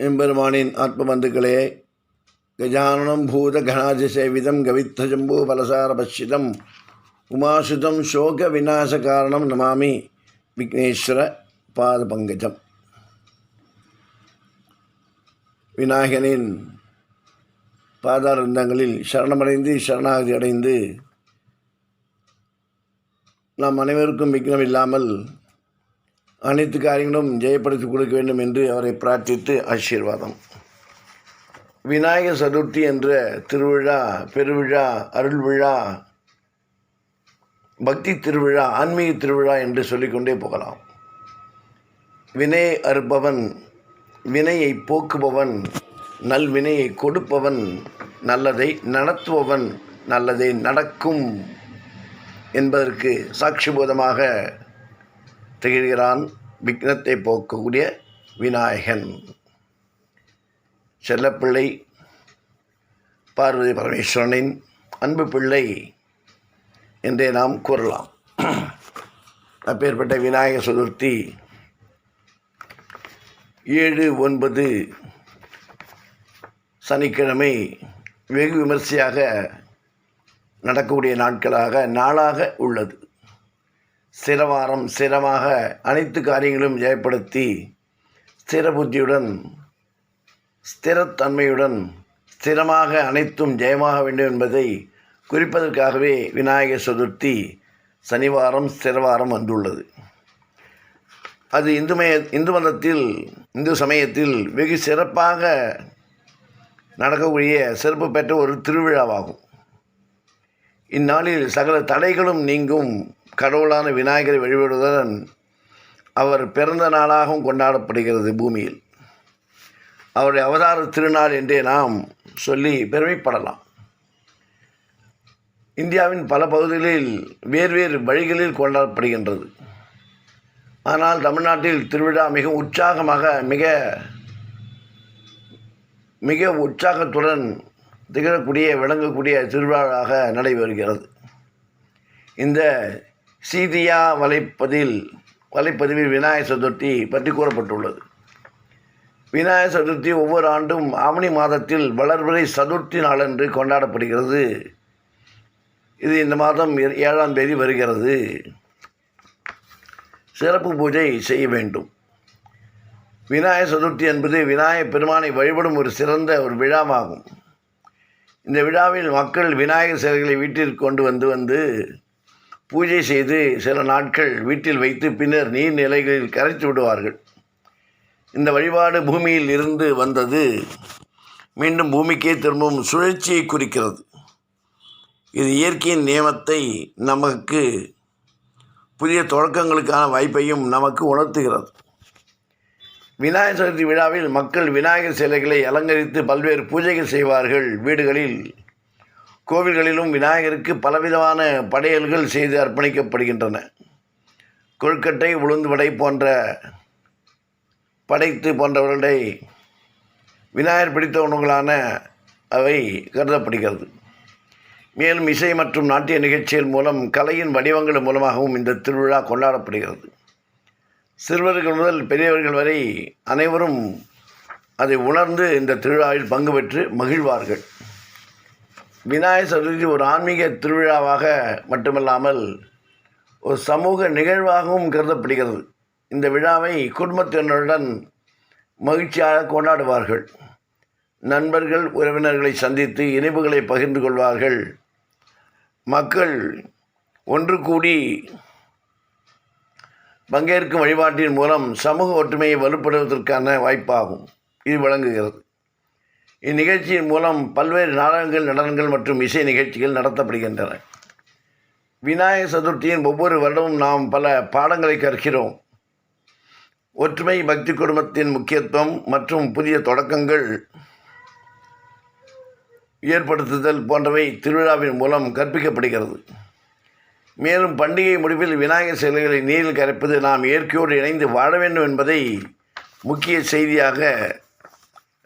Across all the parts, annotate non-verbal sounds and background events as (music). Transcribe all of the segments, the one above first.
எம்பெருமானின் ஆத்மபந்துக்களே கஜானனம் பூத கணாதிசேவிதம் கவித்தஜம்பூ பலசார பட்சிதம் உமாசுதம் சோக விநாச காரணம் நமாமி விக்னேஸ்வர பாத பங்கஜம் விநாயகனின் பாதாரந்தங்களில் சரணமடைந்து சரணாகதி அடைந்து நாம் அனைவருக்கும் விக்னம் இல்லாமல் அனைத்து காரியங்களும் ஜெயப்படுத்தி கொடுக்க வேண்டும் என்று அவரை பிரார்த்தித்து ஆசீர்வாதம். விநாயகர் சதுர்த்தி என்ற திருவிழா பெருவிழா அருள் விழா பக்தி திருவிழா ஆன்மீக திருவிழா என்று சொல்லிக்கொண்டே போகலாம். வினை அறுப்பவன் வினையை போக்குபவன் நல்வினையை கொடுப்பவன் நல்லதை நடத்துபவன் நல்லதை நடக்கும் என்பதற்கு சாட்சிபூதமாக திகழ்கிறான் விக்னத்தை போக்கக்கூடிய விநாயகன். செல்லப்பிள்ளை பார்வதி பரமேஸ்வரனின் அன்பு பிள்ளை என்றே நாம் கூறலாம். அப்பேற்பட்ட விநாயகர் சதுர்த்தி ஏழு ஒன்பது சனிக்கிழமை வெகு விமர்சையாக நடக்கக்கூடிய நாட்களாக நாளாக உள்ளது. சிரவாரம் சிரமாக அனைத்து காரியங்களும் ஜெயப்படுத்தி ஸ்திர புத்தியுடன் ஸ்திரத்தன்மையுடன் ஸ்திரமாக அனைத்தும் ஜெயமாக வேண்டும் என்பதை குறிப்பதற்காகவே விநாயகர் சதுர்த்தி சனிவாரம் ஸ்திரவாரம் வந்துள்ளது. அது இந்து மய இந்து மதத்தில் இந்து சமயத்தில் வெகு சிறப்பாக நடக்கக்கூடிய சிறப்பு பெற்ற ஒரு திருவிழாவாகும். இந்நாளில் சகல தடைகளும் நீங்கும் கடவுளான விநாயகரை வழிபடுவதுடன் அவர் பிறந்த நாளாகவும் கொண்டாடப்படுகிறது பூமியில். அவருடைய அவதார திருநாள் என்றே நாம் சொல்லி பெருமைப்படலாம். இந்தியாவின் பல பகுதிகளில் வேறு வேறு வழிகளில் கொண்டாடப்படுகின்றது. ஆனால் தமிழ்நாட்டில் திருவிழா மிக உற்சாகமாக மிக மிக உற்சாகத்துடன் திகழக்கூடிய விளங்கக்கூடிய திருவிழாவாக நடைபெறுகிறது. இந்த சீதியா வலைப்பதில் வலைப்பதிவில் விநாயகர் சதுர்த்தி பற்றி கூறப்பட்டுள்ளது. விநாயகர் சதுர்த்தி ஒவ்வொரு ஆண்டும் ஆவணி மாதத்தில் வளர்பிறை சதுர்த்தி நாளன்று கொண்டாடப்படுகிறது. இது இந்த மாதம் ஏ- ஏழாம் தேதி வருகிறது. சிறப்பு பூஜை செய்ய வேண்டும். விநாயகர் சதுர்த்தி என்பது விநாயகர் பெருமானை வழிபடும் ஒரு சிறந்த ஒரு விழாவாகும். இந்த விழாவில் மக்கள் விநாயகர் சிலைகளை வீட்டிற்கு கொண்டு வந்து வந்து பூஜை செய்து சில நாட்கள் வீட்டில் வைத்து பின்னர் நீர்நிலைகளில் கரைத்து விடுவார்கள். இந்த வழிபாடு பூமியில் இருந்து வந்தது மீண்டும் பூமிக்கே திரும்பவும் சுழற்சியை குறிக்கிறது. இது இயற்கையின் நியமத்தை நமக்கு புதிய தொடக்கங்களுக்கான வாய்ப்பையும் நமக்கு உணர்த்துகிறது. விநாயகர் சதுர்த்தி விழாவில் மக்கள் விநாயகர் சிலைகளை அலங்கரித்து பல்வேறு பூஜைகள் செய்வார்கள். வீடுகளில் கோவில்களிலும் விநாயகருக்கு பலவிதமான படையல்கள் செய்து அர்ப்பணிக்கப்படுகின்றன. கொழுக்கட்டை உளுந்து வடை போன்ற படைத்து போன்றவர்களை விநாயகர் பிடித்த உணவுகளான அவை கருதப்படுகிறது. மேலும் இசை மற்றும் நாட்டிய நிகழ்ச்சிகள் மூலம் கலையின் வடிவங்கள் மூலமாகவும் இந்த திருவிழா கொண்டாடப்படுகிறது. சிறுவர்கள் முதல் பெரியவர்கள் வரை அனைவரும் அதை உணர்ந்து இந்த திருவிழாவில் பங்கு பெற்று மகிழ்வார்கள். விநாயகர் சதுர்த்தி ஒரு ஆன்மீக திருவிழாவாக மட்டுமல்லாமல் ஒரு சமூக நிகழ்வாகவும் கருதப்படுகிறது. இந்த விழாவை குடும்பத்தினருடன் மகிழ்ச்சியாக கொண்டாடுவார்கள். நண்பர்கள் உறவினர்களை சந்தித்து இனிப்புகளை பகிர்ந்து கொள்வார்கள். மக்கள் ஒன்று கூடி பங்கேற்கும் வழிபாட்டின் மூலம் சமூக ஒற்றுமையை வலுப்படுவதற்கான வாய்ப்பாகும் இது விளங்குகிறது இந்நிகழ்ச்சியின் மூலம் பல்வேறு நாடகங்கள் நடனங்கள் மற்றும் இசை நிகழ்ச்சிகள் நடத்தப்படுகின்றன. விநாயகர் சதுர்த்தியின் ஒவ்வொரு வருடமும் நாம் பல பாடங்களை கற்கிறோம். ஒற்றுமை பக்தி குடும்பத்தின் முக்கியத்துவம் மற்றும் புதிய தொடக்கங்கள் ஏற்படுத்துதல் போன்றவை திருவிழாவின் மூலம் கற்பிக்கப்படுகிறது. மேலும் பண்டிகை முடிவில் விநாயகர் சிலைகளை நீரில் கரைப்பது நாம் இயற்கையோடு இணைந்து வாழ வேண்டும் என்பதை முக்கிய செய்தியாக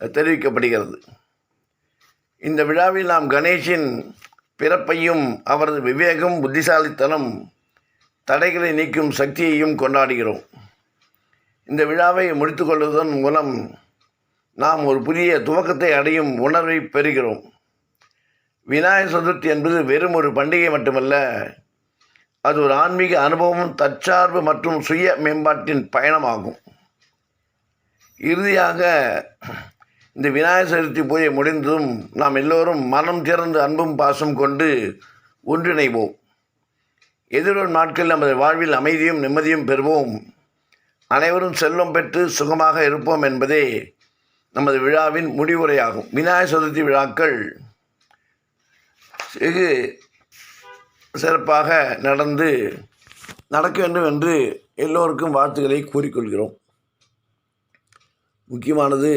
தெரிவிக்கப்படுகிறது. இந்த விழாவில் நாம் கணேஷின் பிறப்பையும் அவரது விவேகம் புத்திசாலித்தனம் தடைகளை நீக்கும் சக்தியையும் கொண்டாடுகிறோம். இந்த விழாவை முடித்துக்கொள்வதன் மூலம் நாம் ஒரு புதிய துவக்கத்தை அடையும் உணர்வை பெறுகிறோம். விநாயகர் சதுர்த்தி என்பது வெறும் ஒரு பண்டிகை மட்டுமல்ல அது ஒரு ஆன்மீக அனுபவம் தற்சார்பு மற்றும் சுய மேம்பாட்டின் பயணமாகும். இறுதியாக இந்த விநாயகர் சதுர்த்தி பூஜை முடிந்ததும் நாம் எல்லோரும் மனம் திறந்து அன்பும் பாசம் கொண்டு ஒன்றிணைவோம். எதிர்வரும் நாட்களில் நமது வாழ்வில் அமைதியும் நிம்மதியும் பெறுவோம். அனைவரும் செல்வம் பெற்று சுகமாக இருப்போம் என்பதே நமது விழாவின் முடிவுரையாகும். விநாயகர் சதுர்த்தி விழாக்கள் வெகு சிறப்பாக நடந்து நடக்க வேண்டும் என்று எல்லோருக்கும் வாழ்த்துக்களை கூறிக்கொள்கிறோம். முக்கியமானது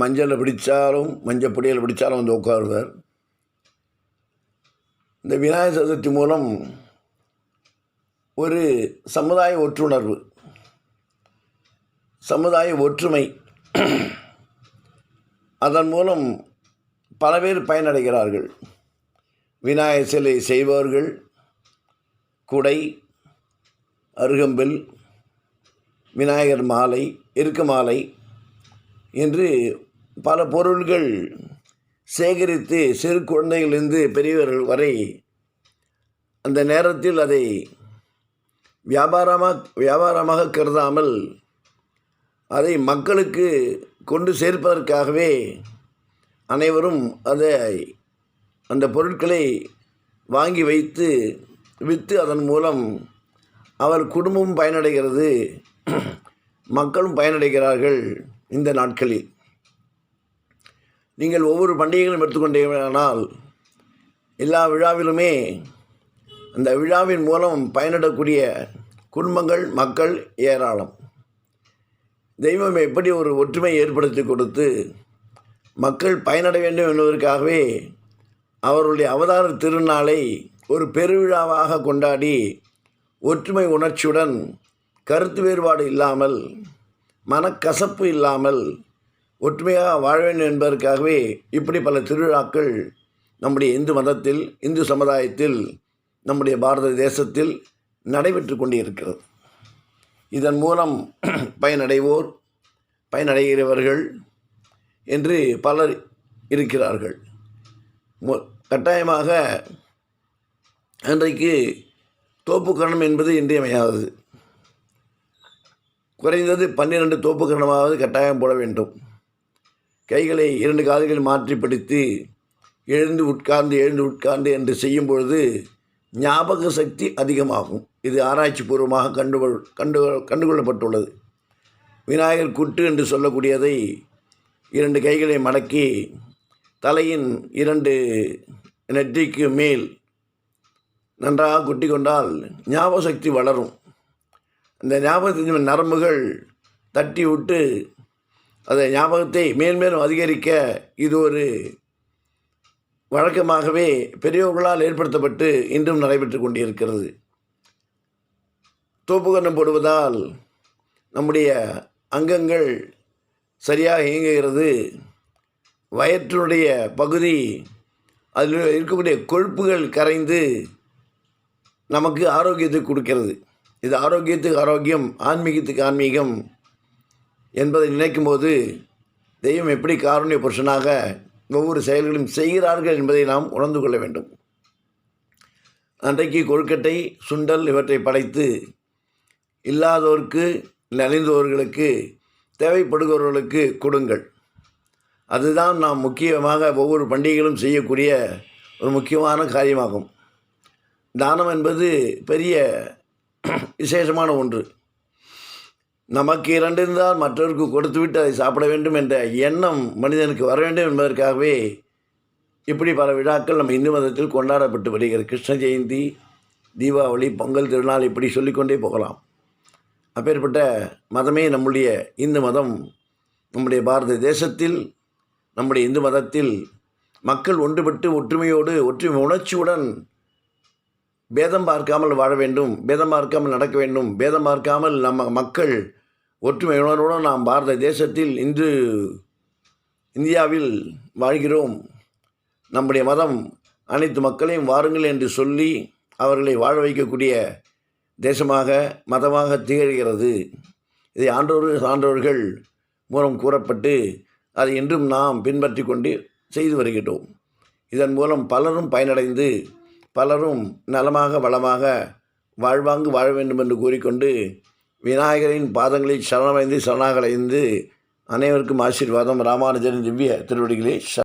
மஞ்சளை பிடித்தாலும் மஞ்சள் பொடியில் பிடித்தாலும் வந்து உட்காருவார். இந்த விநாயகர் சதுர்த்தி மூலம் ஒரு சமுதாய ஒற்றுணர்வு சமுதாய ஒற்றுமை அதன் மூலம் பல பேர் பயனடைகிறார்கள். விநாயகர் சிலை செய்பவர்கள் குடை அருகம்பில் விநாயகர் மாலை இருக்கு மாலை என்று பல பொருள்கள் சேகரித்து சிறு குழந்தைகளிலிருந்து பெரியவர்கள் வரை அந்த நேரத்தில் அதை வியாபாரமாக வியாபாரமாக கருதாமல் அதை மக்களுக்கு கொண்டு சேர்ப்பதற்காகவே அனைவரும் அதை அந்த பொருட்களை வாங்கி வைத்து விற்று அதன் மூலம் அவர் குடும்பமும் பயனடைகிறது. மக்களும் பயனடைகிறார்கள் இந்த நாட்களில். நீங்கள் ஒவ்வொரு பண்டிகைகளும் எடுத்துக்கொண்டீர்களானால் எல்லா விழாவிலுமே அந்த விழாவின் மூலம் பயனிடக்கூடிய குடும்பங்கள் மக்கள் ஏராளம். தெய்வம் எப்படி ஒரு ஒற்றுமை ஏற்படுத்தி கொடுத்து மக்கள் பயனடைய வேண்டும் என்பதற்காகவே அவருடைய அவதார திருநாளை ஒரு பெருவிழாவாக கொண்டாடி ஒற்றுமை உணர்ச்சியுடன் கருத்து வேறுபாடு இல்லாமல் மனக்கசப்பு இல்லாமல் ஒற்றுமையாக வாழ வேண்டும் என்பதற்காகவே இப்படி பல திருவிழாக்கள் நம்முடைய இந்து மதத்தில் இந்து சமுதாயத்தில் நம்முடைய பாரத தேசத்தில் நடைபெற்று கொண்டிருக்கிறது. இதன் மூலம் (clears throat) பயனடைவோர் பயனடைகிறவர்கள் என்று பலர் இருக்கிறார்கள். கட்டாயமாக அன்றைக்கு தோப்புக்கரணம் என்பது இன்றியமையாதது. குறைந்தது பன்னிரண்டு தோப்புக்கரணமாவது கட்டாயம் போட வேண்டும். கைகளை இரண்டு கால்கள் மாற்றி பிடித்து எழுந்து உட்கார்ந்து எழுந்து உட்கார்ந்து என்று செய்யும் பொழுது ஞாபக சக்தி அதிகமாகும். இது ஆராய்ச்சி பூர்வமாக கண்டு கண்டு கண்டுகொள்ளப்பட்டுள்ளது. விநாயகர் குட்டு என்று சொல்லக்கூடியதை இரண்டு கைகளை மடக்கி தலையின் இரண்டு நெற்றிக்கு மேல் நன்றாக குட்டி கொண்டால் ஞாபக சக்தி வளரும். அந்த ஞாபகத்தின் நரம்புகள் தட்டி விட்டு அதை ஞாபகத்தை மேன்மேலும் அதிகரிக்க இது ஒரு வழக்கமாகவே பெரியவர்களால் ஏற்படுத்தப்பட்டு இன்றும் நடைபெற்று கொண்டிருக்கிறது. தோப்புக்கண்ணம் போடுவதால் நம்முடைய அங்கங்கள் சரியாக இயங்குகிறது. வயிற்றினுடைய பகுதி அதில் இருக்கக்கூடிய கொழுப்புகள் கரைந்து நமக்கு ஆரோக்கியத்தை கொடுக்கிறது. இது ஆரோக்கியத்துக்கு ஆரோக்கியம் ஆன்மீகத்துக்கு ஆன்மீகம் என்பதை நினைக்கும்போது தெய்வம் எப்படி காருண்ய புருஷனாக ஒவ்வொரு செயல்களையும் செய்கிறார்கள் என்பதை நாம் உணர்ந்து கொள்ள வேண்டும். அன்றைக்கு கொழுக்கட்டை சுண்டல் இவற்றை படைத்து இல்லாதோருக்கு நலிந்தோர்களுக்கு தேவைப்படுகிறவர்களுக்கு கொடுங்கள். அதுதான் நாம் முக்கியமாக ஒவ்வொரு பண்டிகைகளும் செய்யக்கூடிய ஒரு முக்கியமான காரியமாகும். தானம் என்பது பெரிய விசேஷமான ஒன்று. நமக்கு இரண்டு இருந்தால் மற்றவருக்கு கொடுத்துவிட்டு அதை சாப்பிட வேண்டும் என்ற எண்ணம் மனிதனுக்கு வர வேண்டும் என்பதற்காகவே இப்படி பல விழாக்கள் நம்ம இந்து மதத்தில் கொண்டாடப்பட்டு வருகிறது. கிருஷ்ண ஜெயந்தி தீபாவளி பொங்கல் திருநாள் இப்படி சொல்லிக்கொண்டே போகலாம். அப்பேற்பட்ட மதமே நம்முடைய இந்து மதம். நம்முடைய பாரத தேசத்தில் நம்முடைய இந்து மதத்தில் மக்கள் ஒன்றுபட்டு ஒற்றுமையோடு ஒற்றுமை உணர்ச்சியுடன் பேதம் பார்க்காமல் வாழ வேண்டும் பேதம் பார்க்காமல் நடக்க வேண்டும் பேதம் பார்க்காமல் நம்ம மக்கள் ஒற்றுமை உணர்வுடன் நாம் பாரத தேசத்தில் இன்று இந்தியாவில் வாழ்கிறோம். நம்முடைய மதம் அனைத்து மக்களையும் வாருங்கள் என்று சொல்லி அவர்களை வாழ வைக்கக்கூடிய தேசமாக மதமாக திகழ்கிறது. இதை ஆண்டோர்கள் சான்றோர்கள் மூலம் கூறப்பட்டு அதை இன்றும் நாம் பின்பற்றி கொண்டு செய்து வருகிறோம். இதன் மூலம் பலரும் பயனடைந்து பலரும் நலமாக வளமாக வாழ்வாங்கு வாழ வேண்டும் என்று கூறிக்கொண்டு விநாயகரின் பாதங்களில் சரணமடைந்து சரணாகலைந்து அனைவருக்கும் ஆசீர்வாதம். ராமானுஜரின் திவ்ய திருவடிகளே ச